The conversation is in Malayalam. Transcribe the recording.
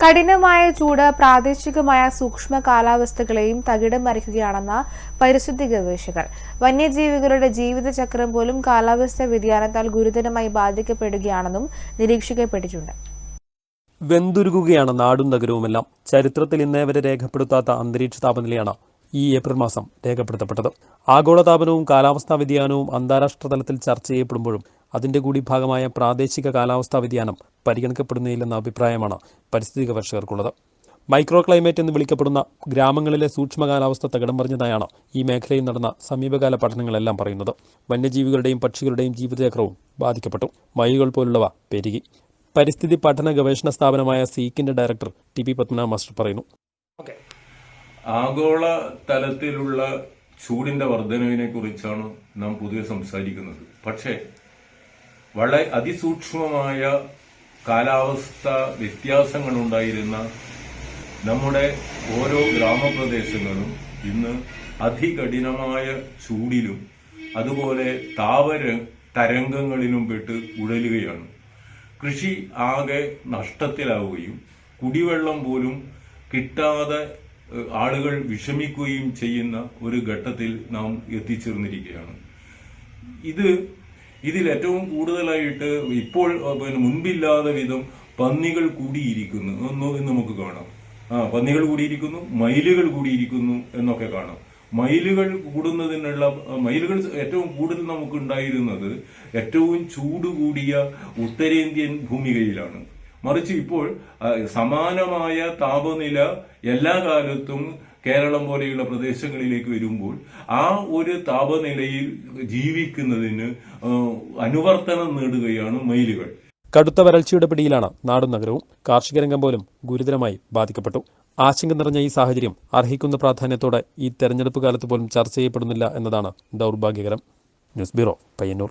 കഠിനമായ ചൂട് പ്രാദേശികമായ സൂക്ഷ്മ കാലാവസ്ഥകളെയും തകിടം മറിക്കുകയാണെന്ന പരിസ്ഥിതി ഗവേഷകർ. വന്യജീവികളുടെ ജീവിതചക്രം പോലും കാലാവസ്ഥാ വ്യതിയാനത്താൽ ഗുരുതരമായി ബാധിക്കപ്പെടുകയാണെന്നും നിരീക്ഷിക്കപ്പെട്ടിട്ടുണ്ട് വെന്തുരുകുകയാണ് നാടും നഗരവുമെല്ലാം. ചരിത്രത്തിൽ ഇന്നേ വരെ രേഖപ്പെടുത്താത്ത അന്തരീക്ഷ താപനിലയാണ് ഈ ഏപ്രിൽ മാസം രേഖപ്പെടുത്തപ്പെട്ടത്. ആഗോളതാപനവും കാലാവസ്ഥാ വ്യതിയാനവും അന്താരാഷ്ട്ര തലത്തിൽ ചർച്ച ചെയ്യപ്പെടുമ്പോഴും അതിന്റെ കൂടി ഭാഗമായ പ്രാദേശിക കാലാവസ്ഥാ വ്യതിയാനം പരിഗണിക്കപ്പെടുന്നില്ലെന്ന അഭിപ്രായമാണ് പരിസ്ഥിതി കർഷകർക്കുള്ളത്. മൈക്രോ ക്ലൈമറ്റ് എന്ന് വിളിക്കപ്പെടുന്ന ഗ്രാമങ്ങളിലെ സൂക്ഷ്മ കാലാവസ്ഥ തകിടം മറിഞ്ഞതായാണ് ഈ മേഖലയിൽ നടന്ന സമീപകാല പഠനങ്ങളെല്ലാം പറയുന്നത്. വന്യജീവികളുടെയും പക്ഷികളുടെയും ജീവിതചക്രവും ബാധിക്കപ്പെട്ടു. മയിലുകൾ പോലുള്ളവ പെരുകി. പരിസ്ഥിതി പഠന ഗവേഷണ സ്ഥാപനമായ സീക്കിന്റെ director T P Padmanabha master പറയുന്നു. ആഗോള തലത്തിലുള്ള ചൂടിന്റെ വർധനവിനെ കുറിച്ചാണ് നാം പൊതുവെ സംസാരിക്കുന്നത്. പക്ഷേ വളരെ അതിസൂക്ഷ്മമായ കാലാവസ്ഥ വ്യത്യാസങ്ങളുണ്ടായിരുന്ന നമ്മുടെ ഓരോ ഗ്രാമപ്രദേശങ്ങളും ഇന്ന് അതികഠിനമായ ചൂടിലും അതുപോലെ താവര തരംഗങ്ങളിലും പെട്ട് ഉഴലുകയാണ്. കൃഷി ആകെ നഷ്ടത്തിലാവുകയും കുടിവെള്ളം പോലും കിട്ടാതെ ആളുകൾ വിഷമിക്കുകയും ചെയ്യുന്ന ഒരു ഘട്ടത്തിൽ നാം എത്തിച്ചേർന്നിരിക്കുകയാണ്. ഇത് ഇതിൽ ഏറ്റവും കൂടുതലായിട്ട് ഇപ്പോൾ പിന്നെ മുൻപില്ലാതെ വിധം പന്നികൾ കൂടിയിരിക്കുന്നു. എന്ന് നമുക്ക് കാണാം. ആ പന്നികൾ കൂടിയിരിക്കുന്നു മയിലുകൾ കൂടിയിരിക്കുന്നു എന്നൊക്കെ കാണാം. മയിലുകൾ കൂടുന്നതിനുള്ള മയിലുകൾ ഏറ്റവും കൂടുതൽ നമുക്ക് ഉണ്ടായിരുന്നത് ഏറ്റവും ചൂട് കൂടിയ ഉത്തരേന്ത്യൻ ഭൂമികയിലാണ്. മറിച്ച് ഇപ്പോൾ സമാനമായ താപനില എല്ലാ കാലത്തും കേരളം പോലെയുള്ള പ്രദേശങ്ങളിലേക്ക് വരുമ്പോൾ ആ ഒരു താപനിലയിൽ ജീവിക്കുന്നതിന് അനുവർത്തനം നേടുകയാണ് മയിലുകൾ. കടുത്ത വരൾച്ചയുടെ പിടിയിലാണ് നാടും നഗരവും. കാർഷിക രംഗം പോലും ഗുരുതരമായി ബാധിക്കപ്പെട്ടു. ആശങ്ക നിറഞ്ഞ ഈ സാഹചര്യം അർഹിക്കുന്ന പ്രാധാന്യത്തോടെ ഈ തെരഞ്ഞെടുപ്പ് കാലത്ത് പോലും ചർച്ച ചെയ്യപ്പെടുന്നില്ല എന്നതാണ് ദൗർഭാഗ്യകരം. News bureau Payyanur.